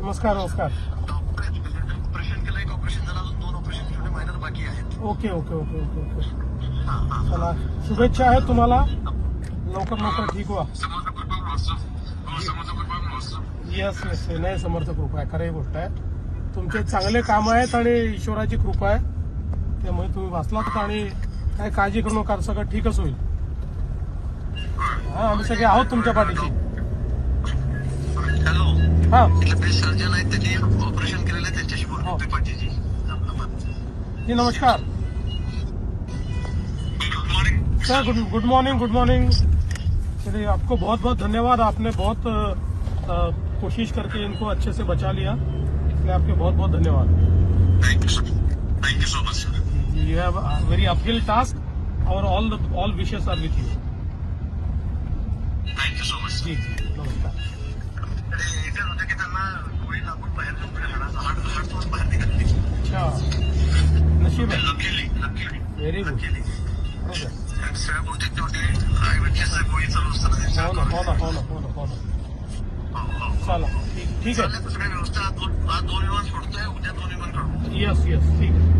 नमस्कार नमस्कार. ऑपरेशन केलं एक ऑपरेशन झालं अजून दोन ऑपरेशन छोटे मायनर बाकी आहेत okay okay okay okay okay चला शुभेच्छा आहेत तुम्हाला. लवकर लवकर ठीक व्हा. येस येस नाही समर्थ कृपा आहे. खरी गोष्ट आहे. तुमचे चांगले काम आहेत आणि ईश्वराची कृपा आहे. त्यामुळे तुम्ही वाचलात आणि काय काळजी करू नका. सगळं ठीकच होईल. हा आम्ही सगळे आहोत तुमच्या पाठीशी. हा। इथले बेस्ट सर्जन आहेत त्यांनी ऑपरेशन केलेलं आहे त्यांच्याशी. बोलतो पाठीची जी. नमस्कार. Sir good good morning good morning चलिए आपको बहुत बहुत धन्यवाद। आपने बहुत कोशिश करके इनको अच्छे से बचा लिया। इसलिए आपके बहुत बहुत धन्यवाद। So much you have very uphill task और ऑल ऑल विशेष are with you thank you so much जी जी नमस्कार। गोळी चालू असताना हो ना हो ना हो ना हो ना हो ना. हो, हो. चला. ठीक ठीक आहे. व्यवस्था दोन विमान सोडतोय उद्या दोन विमान काढू. यस यस ठीक आहे.